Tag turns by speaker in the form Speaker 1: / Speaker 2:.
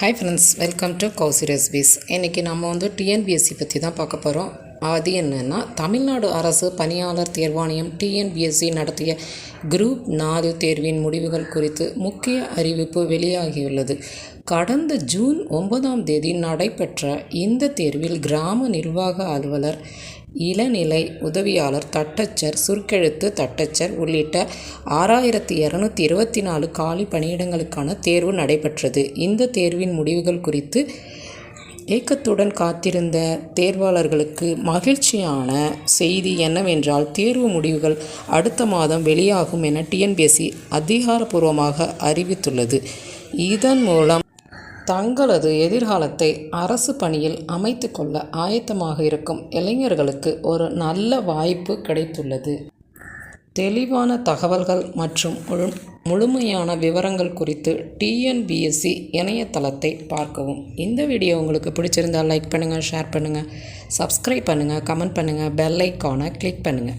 Speaker 1: Hi friends welcome to Kousi recipes இன்றைக்கி நம்ம வந்து டிஎன்பிஎஸ்சி பற்றி தான் பார்க்க போகிறோம் அது என்னென்னா தமிழ்நாடு அரசு பணியாளர் தேர்வாணையம் டிஎன்பிஎஸ்சி நடத்திய குரூப் நாலு தேர்வின் முடிவுகள் குறித்து முக்கிய அறிவிப்பு வெளியாகியுள்ளது. கடந்த ஜூன் ஒன்பதாம் தேதி நடைபெற்ற இந்த தேர்வில் கிராம நிர்வாக அலுவலர் இளநிலை உதவியாளர் தட்டச்சர் சுருக்கெழுத்து தட்டச்சர் உள்ளிட்ட ஆறாயிரத்தி இரநூத்தி இருபத்தி நாலு காலி பணியிடங்களுக்கான தேர்வு நடைபெற்றது. இந்த தேர்வின் முடிவுகள் குறித்து ஏக்கத்துடன் காத்திருந்த தேர்வாளர்களுக்கு மகிழ்ச்சியான செய்தி என்னவென்றால் தேர்வு முடிவுகள் அடுத்த மாதம் வெளியாகும் என டிஎன்பிஎஸ்சி அதிகாரப்பூர்வமாக அறிவித்துள்ளது. இதன் மூலம் தங்களது எதிர்காலத்தை அரசு பணியில் அமைத்து கொள்ள ஆயத்தமாக இருக்கும் இளைஞர்களுக்கு ஒரு நல்ல வாய்ப்பு கிடைத்துள்ளது. தெளிவான தகவல்கள் மற்றும் முழுமையான விவரங்கள் குறித்து டிஎன்பிஎஸ்சி இணையதளத்தை பார்க்கவும். இந்த வீடியோ உங்களுக்கு பிடிச்சிருந்தால் லைக் பண்ணுங்கள் ஷேர் பண்ணுங்கள் சப்ஸ்கிரைப் பண்ணுங்கள் கமெண்ட் பண்ணுங்கள் பெல் ஐக்கானை கிளிக் பண்ணுங்கள்